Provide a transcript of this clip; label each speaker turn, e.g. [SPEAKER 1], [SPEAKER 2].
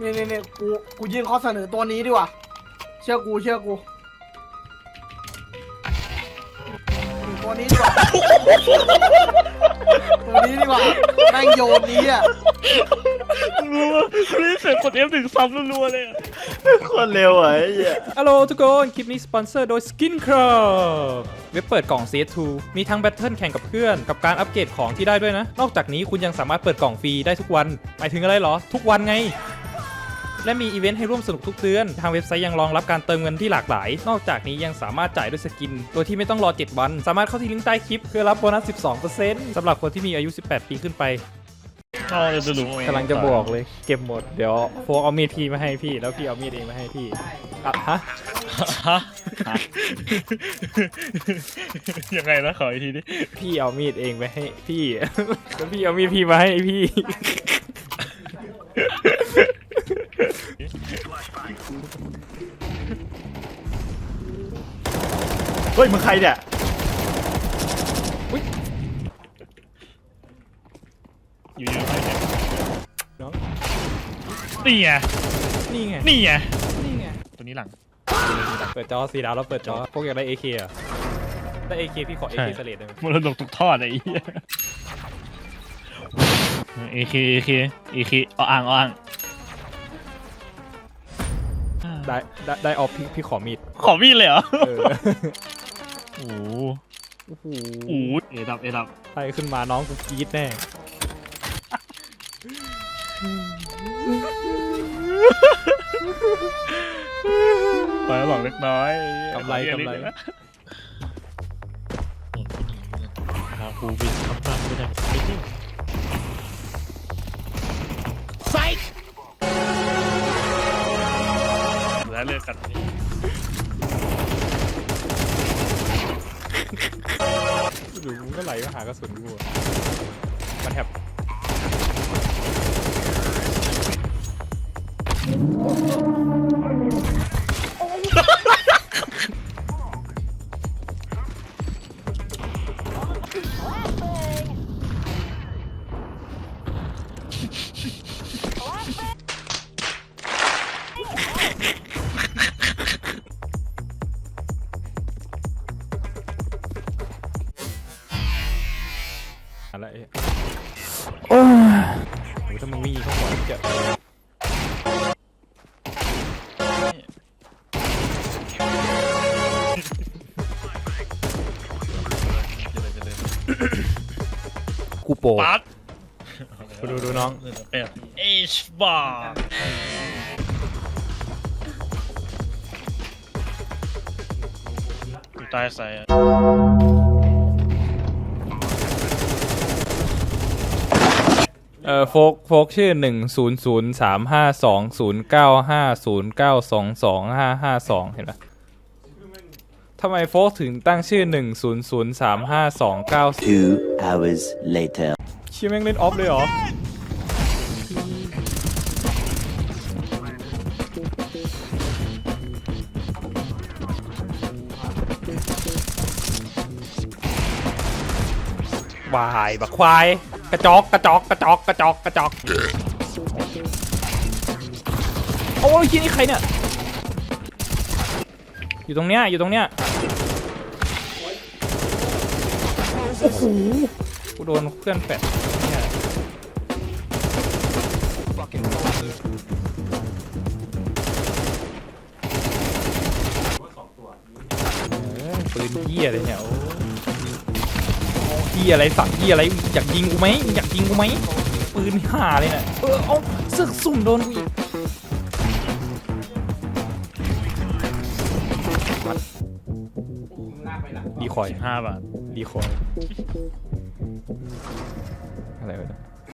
[SPEAKER 1] นี่นี่นี่กู กูยื่นข้อเสนอตัวนี้ดีกว่า เชื่อกู เชื่อกูตัวนี้ดีกว่า ตัวนี้ดีกว่าแม่งโยนนี้อะ
[SPEAKER 2] รัวรีเสร็จกด F ถึงซ้ำรัวๆเลยอะ
[SPEAKER 3] โคตรเร็วอะไอ้เหี้ย
[SPEAKER 4] ฮัลโหลทุกคน คลิปนี้สปอนเซอร์โดย Skin Club เว็บเปิดกล่อง CS2 มีทั้งแบทเทิลแข่งกับเพื่อน กับการอัปเกรดของที่ได้ด้วยนะ นอกจากนี้คุณยังสามารถเปิดกล่องฟรีได้ทุกวัน หมายถึงอะไรเหรอ ทุกวันไง และมีอีเวนต์ให้ร่วมสนุกทุกเดือน ทางเว็บไซต์ยังรองรับการเติมเงินที่หลากหลาย นอกจากนี้ยังสามารถจ่ายด้วยสกิน โดยที่ไม่ต้องรอ 7 วัน สามารถเข้าที่ลิงก์ใต้คลิปเพื่อรับโบนัส 12%สำหรับคนที่มีอายุ 18 ปีขึ้นไป
[SPEAKER 2] เอาเลยจะรู้เอง
[SPEAKER 4] กำลังจะบอกเลย เก็บหมด เดี๋ยวโฟกเอามีดพี่มาให้พี่ แล้วพี่เอามีดเองมาให้พี่อะฮะ
[SPEAKER 2] ฮะ ยังไงนะขออีกทีดิ
[SPEAKER 4] พี่เอามีดเองไปให้พี่ แล้วพี่เอามีดพี่มาให้พี่
[SPEAKER 3] เฮ้ยมึงใครเนี่ย
[SPEAKER 2] อยู่เยอะไปเนี่ย
[SPEAKER 4] น้อง
[SPEAKER 2] นี่ไง
[SPEAKER 4] นี่ไง
[SPEAKER 2] นี่ไง
[SPEAKER 4] นี่ไง
[SPEAKER 2] ตัวนี้หลัง
[SPEAKER 4] เปิดจอสีดาวแล้วเปิดจอ พวกอยากได้ AK อะได้ AK พี่ขอ
[SPEAKER 2] ใช่
[SPEAKER 4] AK สเลดได้ไหม
[SPEAKER 2] มรดกตกทอดไอ้เหี้ยเอเคเอเคเอเคเอาอ่างเอาอ่าง
[SPEAKER 4] ได้ได้ได้ออฟพี่พี่ขอมีด
[SPEAKER 2] ขอมีดเลยเหรอ
[SPEAKER 4] เออ
[SPEAKER 2] โอ้โห
[SPEAKER 4] โอ้โห
[SPEAKER 2] โอ้โหเอดับเอดับ
[SPEAKER 4] ใครขึ้นมาน้องกูกรี๊ดแน่
[SPEAKER 2] ไปแล้วหลังเล็กน้อย
[SPEAKER 4] กำไรกำไร
[SPEAKER 2] ทางกูบินคำสั่งไม่ได้ไม่ได้ไซแล้วเลือกกัน
[SPEAKER 4] ก็ไหลมาหากระสุนกูอะมันแทบ อะไรโอ้ยถ้ามึงวิ่งเข้าหัวจะกูโป
[SPEAKER 2] ปัด
[SPEAKER 4] ดูดูน้อง
[SPEAKER 2] เป็นเอชบาร์อยู่ใต้ใส่อะ
[SPEAKER 4] เออโฟกโฟกชื่อหนึ่งศูนย์ศูนย์สามห้าสองศูนย์เก้าห้าศูนย์เก้าสองสองห้าห้าสองเห็นไหมทำไมโฟกถึงตั้งชื่อหนึ่งศูนย์ศูนย์สามห้าสองเก้า
[SPEAKER 5] Two hours later.
[SPEAKER 4] ชื่อแม่งเล่นออฟเลยเหรอ วาย บักควาย กระจอกกระจอกกระจอกกระจอกกระจอกโอ้ยที่นี่ใครเนี่ย อยู่ตรงเนี้ยอยู่ตรงเนี้ยโอ้โหกูโดนเพื่อนแปดเปืนเหี้ยอะไรเนี่ย โอ้เหี้ยอะไรสักเหี้ยอะไรอยากยิงกูไหมอยากยิงกูไหมปืนห่าเลยเนี่ยเออเอาเสือกสุ่มโดนกูอีกดีคอย
[SPEAKER 2] ห้าบาท
[SPEAKER 4] ดีคอยอะไรวะเนี่ย